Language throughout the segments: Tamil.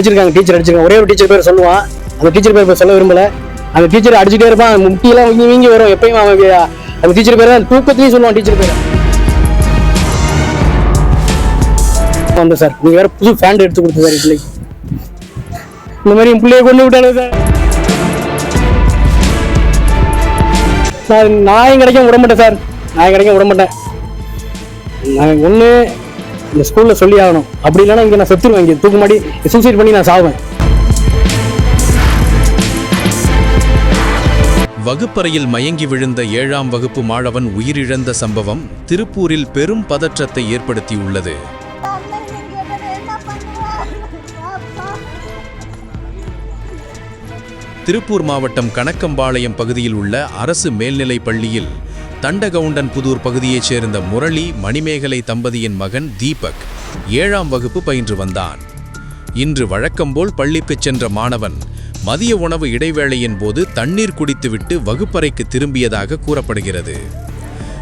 அடிச்சிருக்காங்க டீச்சர் அடிச்சிருக்காங்க. ஒரே ஒரு டீச்சர் பேர் சொல்லுவான். அந்த டீச்சர் பேர் சொல்ல விரும்பல. அந்த டீச்சர் அடிச்சுட்டே இருப்பான் முட்டியெல்லாம் வீங்கி வீங்கி வரும் எப்பயும் அவன் அந்த டீச்சர் பேர் தான் தூக்கத்துலேயும் சொல்லுவான் டீச்சர் பேர். வந்தேன் சார். நீங்க வேற புது ஃபேண்ட் எடுத்து கொடுத்து சார் இட்லி இந்த மாதிரி என் பிள்ளைய கொண்டு விட்டாலே சார். நான் நாயம் கிடைக்க விட மாட்டேன் சார். நாயம் கிடைக்க விட மாட்டேன். நான் ஒன்று இந்த ஸ்கூலில் சொல்லி ஆகணும். அப்படி இல்லைன்னா இங்கே நான் செத்துருவேன். இங்கே தூக்கு மாடி சூசைட் பண்ணி நான் சாவேன். வகுப்பறையில் மயங்கி விழுந்த ஏழாம் வகுப்பு மாணவன் உயிரிழந்த சம்பவம் திருப்பூரில் பெரும் பதற்றத்தை ஏற்படுத்தியுள்ளது. திருப்பூர் மாவட்டம் கணக்கம்பாளையம் பகுதியில் உள்ள அரசு மேல்நிலைப் பள்ளியில் தண்டகவுண்டன் புதூர் பகுதியைச் சேர்ந்த முரளி மணிமேகலை தம்பதியின் மகன் தீபக் ஏழாம் வகுப்பு பயின்று வந்தான். இன்று வழக்கம்போல் பள்ளிக்குச் சென்ற மாணவன் மதிய உணவு இடைவேளையின் போது தண்ணீர் குடித்துவிட்டு வகுப்பறைக்கு திரும்பியதாக கூறப்படுகிறது.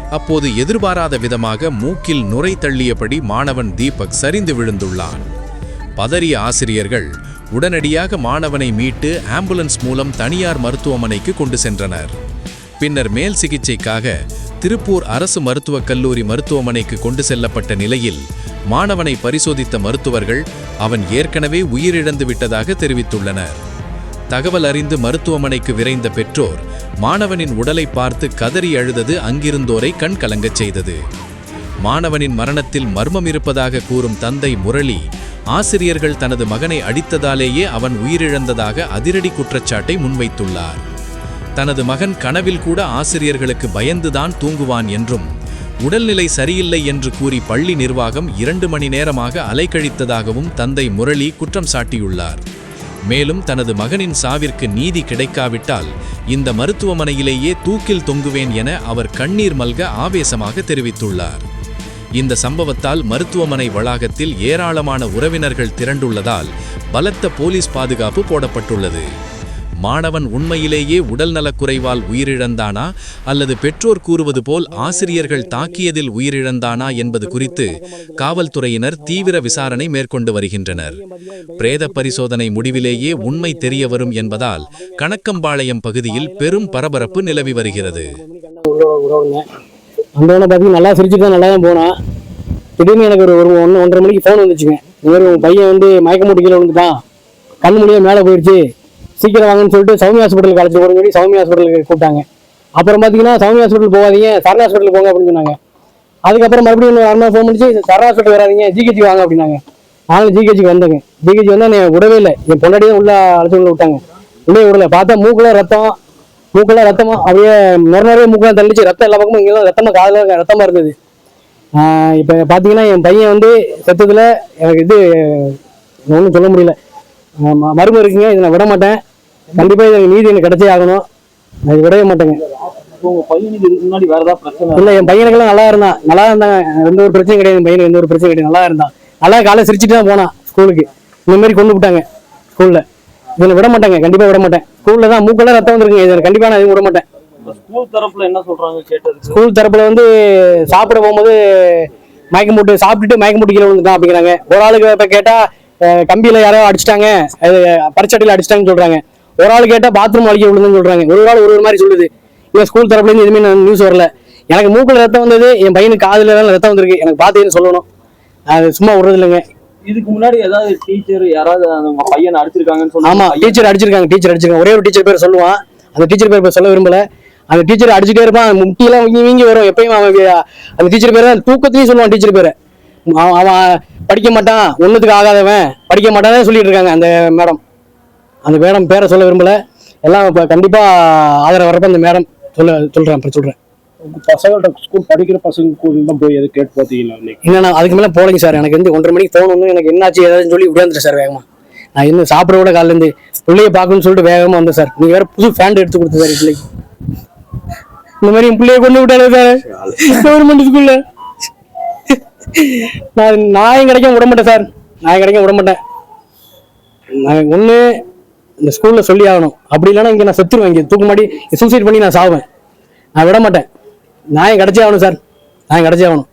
அப்போது எதிர்பாராத விதமாக மூக்கில் நுரை தள்ளியபடி மாணவன் தீபக் சரிந்து விழுந்துள்ளான். பதறிய ஆசிரியர்கள் உடனடியாக மாணவனை மீட்டு ஆம்புலன்ஸ் மூலம் தனியார் மருத்துவமனைக்கு கொண்டு சென்றனர். பின்னர் மேல் சிகிச்சைக்காக திருப்பூர் அரசு மருத்துவக் கல்லூரி மருத்துவமனைக்கு கொண்டு செல்லப்பட்ட நிலையில் மாணவனை பரிசோதித்த மருத்துவர்கள் அவன் ஏற்கனவே உயிரிழந்து விட்டதாக தெரிவித்துள்ளனர். தகவல் அறிந்து மருத்துவமனைக்கு விரைந்த பெற்றோர் மாணவனின் உடலை பார்த்து கதறி அழுதது அங்கிருந்தோரை கண் கலங்கச் செய்தது. மாணவனின் மரணத்தில் மர்மம் இருப்பதாக கூறும் தந்தை முரளி ஆசிரியர்கள் தனது மகனை அடித்ததாலேயே அவன் உயிரிழந்ததாக அதிரடி குற்றச்சாட்டை முன்வைத்துள்ளார். தனது மகன் கனவில் கூட ஆசிரியர்களுக்கு பயந்துதான் தூங்குவான் என்றும் உடல்நிலை சரியில்லை என்று கூறி பள்ளி நிர்வாகம் இரண்டு மணி நேரமாக அலைக்கழித்ததாகவும் தந்தை முரளி குற்றம் சாட்டியுள்ளார். மேலும் தனது மகனின் சாவிற்கு நீதி கிடைக்காவிட்டால் இந்த மருத்துவமனையிலேயே தூக்கில் தொங்குவேன் என அவர் கண்ணீர் மல்க ஆவேசமாக தெரிவித்துள்ளார். இந்த சம்பவத்தால் மருத்துவமனை வளாகத்தில் ஏராளமான உறவினர்கள் திரண்டுள்ளதால் பலத்த போலீஸ் பாதுகாப்பு போடப்பட்டுள்ளது. மாணவன் உண்மையிலேயே உடல் நலக்குறைவால் உயிரிழந்தானா? அல்லது பெற்றோர் கூறுவது போல் ஆசிரியர்கள் தாக்கியதில் உயிரிழந்தானா என்பது குறித்து காவல்துறையினர் தீவிர விசாரணை மேற்கொண்டு வருகின்றனர். பிரேத பரிசோதனை முடிவிலேயே உண்மை தெரிய வரும் என்பதால் கணக்கம்பாளையம் பகுதியில் பெரும் பரபரப்பு நிலவி வருகிறது. நல்லா சிரிச்சுட்டு தான் நல்லா தான் திடீர்னு எனக்கு ஒரு ஒரு ஒன்று ஒன்றரை மணிக்கு ஃபோன் வந்துச்சுங்க. இந்த மாதிரி உங்கள் பையன் வந்து மயக்க மூட்டி கீழே விழுந்துட்டான். கண் முடியாது மேலே போயிடுச்சு சீக்கிரம் வாங்கன்னு சொல்லிட்டு சௌமி ஹாஸ்பிட்டலுக்கு அழைச்சி போகணும்னு சொல்லி சௌமி ஹாஸ்பிட்டலுக்கு கூப்பிட்டாங்க. அப்புறம் பார்த்தீங்கன்னா சௌமி ஹாஸ்பிட்டல் போகாதீங்க சரணா ஹாஸ்பிட்டல் போங்க அப்படின்னு சொன்னாங்க. அதுக்கப்புறம் மறுபடியும் இன்னொரு அண்ணா ஃபோன் பண்ணிச்சு சரணா ஹாஸ்பிட்டல் வராதிங்க ஜிஹெச்சி வாங்க அப்படின்னாங்க. நானும் ஜிஹெச்சிக்கு வந்தேங்க. ஜிஹெச்சி வந்தால் என்னை விடவே இல்லை. என் பொண்டாடி உள்ள அழைச்சி உள்ள விட்டாங்க. உள்ளே விடல. பார்த்தா மூக்கில் ரத்தம் மூக்கில் ரத்தமா அப்படியே நிறைய மூக்கெல்லாம் தள்ளிச்சு ரத்தம் எல்லா பக்கமும் இங்கெல்லாம் ரத்தமாக காதல ரத்தமாக இருந்தது. இப்போ பார்த்தீங்கன்னா என் பையன் வந்து செத்ததுல எனக்கு இது ஒன்றும் சொல்ல முடியல. மருமம் ம- இருக்குங்க இதை நான் விட மாட்டேன். கண்டிப்பா இது நீதி எனக்கு கிடைச்சே ஆகணும். நான் இது விடவே மாட்டேங்க. பிரச்சனை இல்ல என் பையனுக்கெல்லாம் நல்லா இருந்தான். நல்லா இருந்தாங்க. எந்த ஒரு பிரச்சனையும் கிடையாது. பையனுக்கு எந்த ஒரு பிரச்சனையும் கிடையாது. நல்லா இருந்தான். நல்லா காலைல சிரிச்சுட்டு தான் போனான் ஸ்கூலுக்கு. இந்த மாதிரி கொண்டு விட்டாங்க ஸ்கூல்ல. இதில் விட மாட்டாங்க. கண்டிப்பா விட மாட்டேன். ஸ்கூல்ல தான் மூக்கெல்லாம் ரத்தம் வந்துருக்குங்க. இதில் கண்டிப்பா நான் விட மாட்டேன். ஸ்கூல் தரப்புல என்ன சொல்றாங்க ஸ்கூல் தரப்புல வந்து சாப்பிட போகும்போது மயக்கம் போட்டு சாப்பிட்டுட்டு மயக்கம் போட்டு கீழே விழுந்துட்டான் அப்படிங்கிறாங்க. ஒரு ஆளுக்கு இப்ப கேட்டா அஹ், கம்பியில யாரோ அடிச்சிட்டாங்க. அது பரிச்சட்டில அடிச்சிட்டாங்கன்னு சொல்றாங்க. ஒரு ஆள் கேட்டா பாத்ரூம் வலிக்க விழுந்துன்னு சொல்றாங்க. ஒரு ஆள் ஒரு ஒரு மாதிரி சொல்லுது. இங்க ஸ்கூல் தரப்புல இருந்து எதுவுமே நியூஸ் வரல. எனக்கு மூக்குல ரத்தம் வந்தது என் பையனுக்கு காதுல எல்லாம் ரத்தம் வந்திருக்கு. எனக்கு பார்த்து சொல்லணும். அது சும்மா விடுறது இல்லைங்க இதுக்கு முன்னாடி ஏதாவது டீச்சர் யாராவது அந்த உங்க பையனை அடிச்சிருக்காங்கன்னு சொல்லி ஆமா பையன் டீச்சர் அடிச்சிருக்காங்க டீச்சர் அடிச்சிருக்காங்க. ஒரே ஒரு டீச்சர் பேர் சொல்லுவான். அந்த டீச்சர் பேர் சொல்ல விரும்பல. அந்த டீச்சர் அடிச்சுட்டே இருப்பான் முட்டியெல்லாம் வீங்கி வீங்கி வரும். எப்பயும் அவன் அந்த டீச்சர் பேர் தான் தூக்கத்துலயும் சொல்லுவான் டீச்சர் பேரை. அவன் அவன் படிக்க மாட்டான். ஒண்ணுத்துக்கு ஆகாதவன். படிக்க மாட்டானே சொல்லிட்டு இருக்காங்க அந்த மேடம் அந்த மேடம் பேரை சொல்ல விரும்பல. எல்லாம் இப்ப கண்டிப்பா ஆதரவு வரப்ப அந்த மேடம் சொல்ல சொல்றேன் அப்புறம் உங்க பசங்கள்ட்ட ஸ்கூல் படிக்கிற பசங்க கூட தான் போய் எது கேட்டு பார்த்தீங்களா என்னன்னா அதுக்கு மேல போலங்க சார். எனக்கு வந்து ஒன்றரை மணிக்கு ஃபோன் வந்து எனக்கு என்னாச்சு ஏதாச்சும் சொல்லி விடாந்துட்டேன் சார் வேகமா. நான் இன்னும் சாப்பிட கூட காலையில இருந்து பிள்ளைய பார்க்கணும்னு சொல்லிட்டு வேகமா வந்தேன் சார். நீங்க வேற புது ஃபேண்ட் எடுத்து கொடுத்து சார் பிள்ளைக்கு இந்த மாதிரி என் பிள்ளைய கொண்டு விட்டாலே சார். கவர்மெண்ட் ஸ்கூல்ல நான் நாயம் கிடைக்க விட மாட்டேன் சார். நாயம் கிடைக்க விட மாட்டேன். நான் ஒண்ணு இந்த ஸ்கூல்ல சொல்லி ஆகணும். அப்படி இல்லைன்னா இங்க நான் செத்துருவேன். இங்க தூக்கு மாடி சூசைட் பண்ணி நான் சாவேன் நான் விட மாட்டேன். நான் கிடைச்சே ஆகணும் சார் நாயம் கிடைச்சே ஆகணும்.